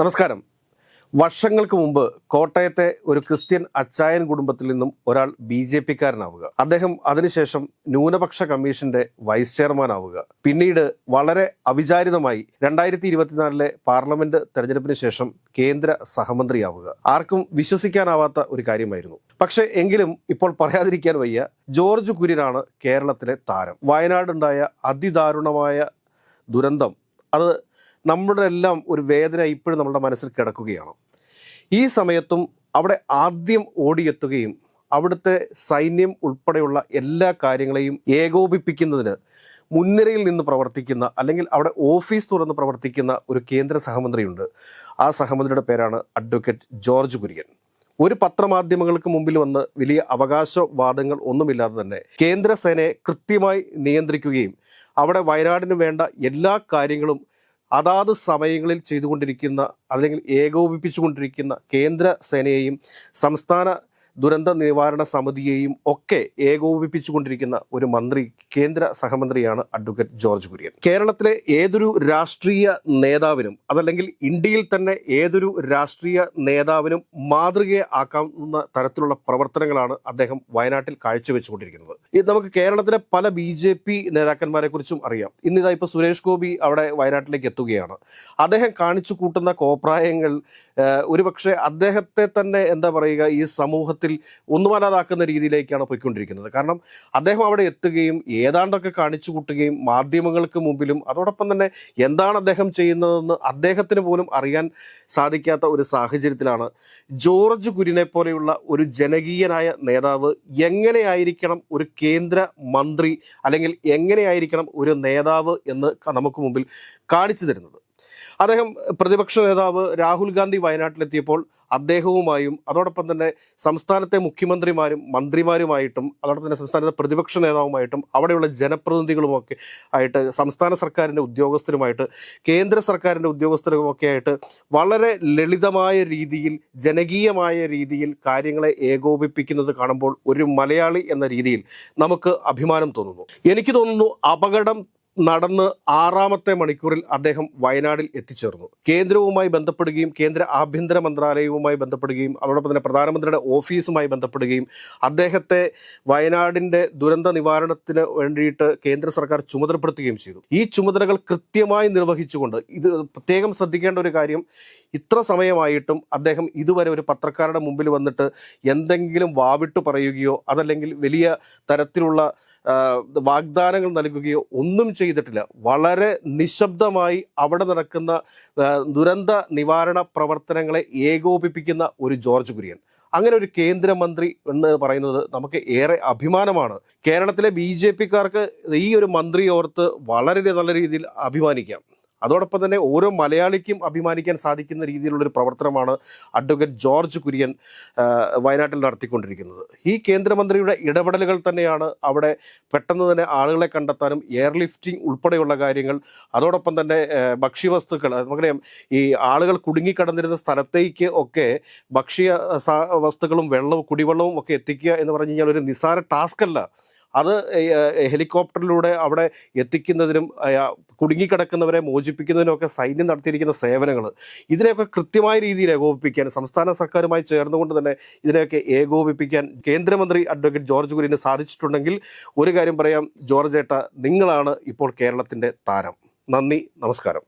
നമസ്കാരം. വർഷങ്ങൾക്ക് മുമ്പ് കോട്ടയത്തെ ഒരു ക്രിസ്ത്യൻ അച്ചായൻ കുടുംബത്തിൽ നിന്നും ഒരാൾ ബി ജെ പിക്കാരനാവുക. അദ്ദേഹം അതിനുശേഷം ന്യൂനപക്ഷ കമ്മീഷന്റെ വൈസ് ചെയർമാൻ ആവുക പിന്നീട് വളരെ അവിചാരിതമായി രണ്ടായിരത്തി ഇരുപത്തിനാലിലെ പാർലമെന്റ് തെരഞ്ഞെടുപ്പിന് ശേഷം കേന്ദ്ര സഹമന്ത്രിയാവുക. ആർക്കും വിശ്വസിക്കാനാവാത്ത ഒരു കാര്യമായിരുന്നു. പക്ഷെ എങ്കിലും ഇപ്പോൾ പറയാതിരിക്കാൻ വയ്യ ജോർജ് കുര്യനാണ് കേരളത്തിലെ താരം. വയനാടുണ്ടായ അതിദാരുണമായ ദുരന്തം. അത് നമ്മുടെ എല്ലാം ഒരു വേദന ഇപ്പോഴും നമ്മുടെ മനസ്സിൽ കിടക്കുകയാണ്. ഈ സമയത്തും അവിടെ ആദ്യം ഓടിയെത്തുകയും അവിടുത്തെ സൈന്യം ഉൾപ്പെടെയുള്ള എല്ലാ കാര്യങ്ങളെയും ഏകോപിപ്പിക്കുന്നതിന് മുൻനിരയിൽ നിന്ന് പ്രവർത്തിക്കുന്ന അല്ലെങ്കിൽ അവിടെ ഓഫീസ് തുറന്ന് പ്രവർത്തിക്കുന്ന ഒരു കേന്ദ്ര സഹമന്ത്രിയുണ്ട്. ആ സഹമന്ത്രിയുടെ പേരാണ് അഡ്വക്കേറ്റ് ജോർജ് കുര്യൻ. ഒരു പത്രമാധ്യമങ്ങൾക്ക് മുമ്പിൽ വന്ന് വലിയ അവകാശവാദങ്ങൾ ഒന്നുമില്ലാതെ തന്നെ കേന്ദ്ര സേനയെ കൃത്യമായി നിയന്ത്രിക്കുകയും അവിടെ വയനാടിന് വേണ്ട എല്ലാ കാര്യങ്ങളും അതാത് സമയങ്ങളിൽ ചെയ്തുകൊണ്ടിരിക്കുന്ന അല്ലെങ്കിൽ ഏകോപിപ്പിച്ചുകൊണ്ടിരിക്കുന്ന കേന്ദ്ര സേനയെയും സംസ്ഥാന ദുരന്ത നിവാരണ സമിതിയെയും ഒക്കെ ഏകോപിപ്പിച്ചുകൊണ്ടിരിക്കുന്ന ഒരു മന്ത്രി കേന്ദ്ര സഹമന്ത്രിയാണ് അഡ്വക്കേറ്റ് ജോർജ് കുര്യൻ. കേരളത്തിലെ ഏതൊരു രാഷ്ട്രീയ നേതാവിനും അതല്ലെങ്കിൽ ഇന്ത്യയിൽ തന്നെ ഏതൊരു രാഷ്ട്രീയ നേതാവിനും മാതൃകയെ ആക്കാവുന്ന തരത്തിലുള്ള പ്രവർത്തനങ്ങളാണ് അദ്ദേഹം വയനാട്ടിൽ കാഴ്ചവെച്ചുകൊണ്ടിരിക്കുന്നത്. ഇത് നമുക്ക് കേരളത്തിലെ പല ബി ജെ പി നേതാക്കന്മാരെ കുറിച്ചും അറിയാം. ഇന്നിതാ ഇപ്പൊ സുരേഷ് ഗോപി അവിടെ വയനാട്ടിലേക്ക് എത്തുകയാണ്. അദ്ദേഹം കാണിച്ചു കൂട്ടുന്ന കോപ്രായങ്ങൾ ഒരുപക്ഷെ അദ്ദേഹത്തെ തന്നെ എന്താ പറയുക ഈ സമൂഹത്തിൽ ഒന്നുമല്ലാതാക്കുന്ന രീതിയിലേക്കാണ് പോയിക്കൊണ്ടിരിക്കുന്നത്. കാരണം അദ്ദേഹം അവിടെ എത്തുകയും ഏതാണ്ടൊക്കെ കാണിച്ചു കൂട്ടുകയും മാധ്യമങ്ങൾക്ക് മുമ്പിലും അതോടൊപ്പം തന്നെ എന്താണ് അദ്ദേഹം ചെയ്യുന്നതെന്ന് അദ്ദേഹത്തിന് പോലും അറിയാൻ സാധിക്കാത്ത ഒരു സാഹചര്യത്തിലാണ് ജോർജ് കുര്യനെ പോലെയുള്ള ഒരു ജനകീയനായ നേതാവ് എങ്ങനെയായിരിക്കണം ഒരു കേന്ദ്ര മന്ത്രി അല്ലെങ്കിൽ എങ്ങനെയായിരിക്കണം ഒരു നേതാവ് എന്ന് നമുക്ക് മുമ്പിൽ കാണിച്ചു തരുന്നത്. അദ്ദേഹം പ്രതിപക്ഷ നേതാവ് രാഹുൽ ഗാന്ധി വയനാട്ടിലെത്തിയപ്പോൾ അദ്ദേഹവുമായും അതോടൊപ്പം തന്നെ സംസ്ഥാനത്തെ മുഖ്യമന്ത്രിമാരും മന്ത്രിമാരുമായിട്ടും അതോടൊപ്പം തന്നെ സംസ്ഥാനത്തെ പ്രതിപക്ഷ നേതാവുമായിട്ടും അവിടെയുള്ള ജനപ്രതിനിധികളുമൊക്കെ ആയിട്ട് സംസ്ഥാന സർക്കാരിന്റെ ഉദ്യോഗസ്ഥരുമായിട്ട് കേന്ദ്ര സർക്കാരിന്റെ ഉദ്യോഗസ്ഥരുമൊക്കെ ആയിട്ട് വളരെ ലളിതമായ രീതിയിൽ ജനകീയമായ രീതിയിൽ കാര്യങ്ങളെ ഏകോപിപ്പിക്കുന്നത് കാണുമ്പോൾ ഒരു മലയാളി എന്ന രീതിയിൽ നമുക്ക് അഭിമാനം തോന്നുന്നു. എനിക്ക് തോന്നുന്നു അപകടം നടന്ന് ആറാമത്തെ മണിക്കൂറിൽ അദ്ദേഹം വയനാടിൽ എത്തിച്ചേർന്നു. കേന്ദ്രവുമായി ബന്ധപ്പെടുകയും കേന്ദ്ര ആഭ്യന്തര മന്ത്രാലയവുമായി ബന്ധപ്പെടുകയും അതോടൊപ്പം തന്നെ പ്രധാനമന്ത്രിയുടെ ഓഫീസുമായി ബന്ധപ്പെടുകയും അദ്ദേഹത്തെ വയനാടിന്റെ ദുരന്ത നിവാരണത്തിന് വേണ്ടിയിട്ട് കേന്ദ്ര സർക്കാർ ചുമതലപ്പെടുത്തുകയും ചെയ്തു. ഈ ചുമതലകൾ കൃത്യമായി നിർവഹിച്ചുകൊണ്ട് ഇത് പ്രത്യേകം ശ്രദ്ധിക്കേണ്ട ഒരു കാര്യം ഇത്ര സമയമായിട്ടും അദ്ദേഹം ഇതുവരെ ഒരു പത്രക്കാരുടെ മുമ്പിൽ വന്നിട്ട് എന്തെങ്കിലും വാവിട്ട് പറയുകയോ അതല്ലെങ്കിൽ വലിയ തരത്തിലുള്ള വാഗ്ദാനങ്ങൾ നൽകുകയോ ഒന്നും ചെയ്തിട്ടില്ല. വളരെ നിശബ്ദമായി അവിടെ നടക്കുന്ന ദുരന്ത നിവാരണ പ്രവർത്തനങ്ങളെ ഏകോപിപ്പിക്കുന്ന ഒരു ജോർജ് കുര്യൻ. അങ്ങനെ ഒരു കേന്ദ്രമന്ത്രി എന്ന് പറയുന്നത് നമുക്ക് ഏറെ അഭിമാനമാണ്. കേരളത്തിലെ ബി ജെ പിക്കാർക്ക് ഈ ഒരു മന്ത്രി ഓർത്ത് വളരെ നല്ല രീതിയിൽ അഭിമാനിക്കാം. അതോടൊപ്പം തന്നെ ഓരോ മലയാളിക്കും അഭിമാനിക്കാൻ സാധിക്കുന്ന രീതിയിലുള്ളൊരു പ്രവർത്തനമാണ് അഡ്വക്കേറ്റ് ജോർജ് കുര്യൻ വയനാട്ടിൽ നടത്തിക്കൊണ്ടിരിക്കുന്നത്. ഈ കേന്ദ്രമന്ത്രിയുടെ ഇടപെടലുകൾ തന്നെയാണ് അവിടെ പെട്ടെന്ന് തന്നെ ആളുകളെ കണ്ടെത്താനും എയർലിഫ്റ്റിംഗ് ഉൾപ്പെടെയുള്ള കാര്യങ്ങൾ അതോടൊപ്പം തന്നെ ഭക്ഷ്യവസ്തുക്കൾ. നമുക്കറിയാം ഈ ആളുകൾ കുടുങ്ങിക്കടന്നിരുന്ന സ്ഥലത്തേക്ക് ഒക്കെ ഭക്ഷ്യ വസ്തുക്കളും വെള്ളവും കുടിവെള്ളവും ഒക്കെ എത്തിക്കുക എന്ന് പറഞ്ഞു കഴിഞ്ഞാൽ ഒരു നിസ്സാര ടാസ്ക് അല്ല അത് ഹെലികോപ്റ്ററിലൂടെ അവിടെ എത്തിക്കുന്നതിനും കുടുങ്ങിക്കിടക്കുന്നവരെ മോചിപ്പിക്കുന്നതിനും ഒക്കെ സൈന്യം നടത്തിയിരിക്കുന്ന സേവനങ്ങൾ ഇതിനെയൊക്കെ കൃത്യമായ രീതിയിൽ ഏകോപിപ്പിക്കാൻ സംസ്ഥാന സർക്കാരുമായി ചേർന്നുകൊണ്ട് തന്നെ ഇതിനെയൊക്കെ ഏകോപിപ്പിക്കാൻ കേന്ദ്രമന്ത്രി അഡ്വക്കേറ്റ് ജോർജ് കുര്യന് സാധിച്ചിട്ടുണ്ടെങ്കിൽ ഒരു കാര്യം പറയാം ജോർജ് ഏട്ട നിങ്ങളാണ് ഇപ്പോൾ കേരളത്തിന്റെ താരം. നന്ദി നമസ്കാരം.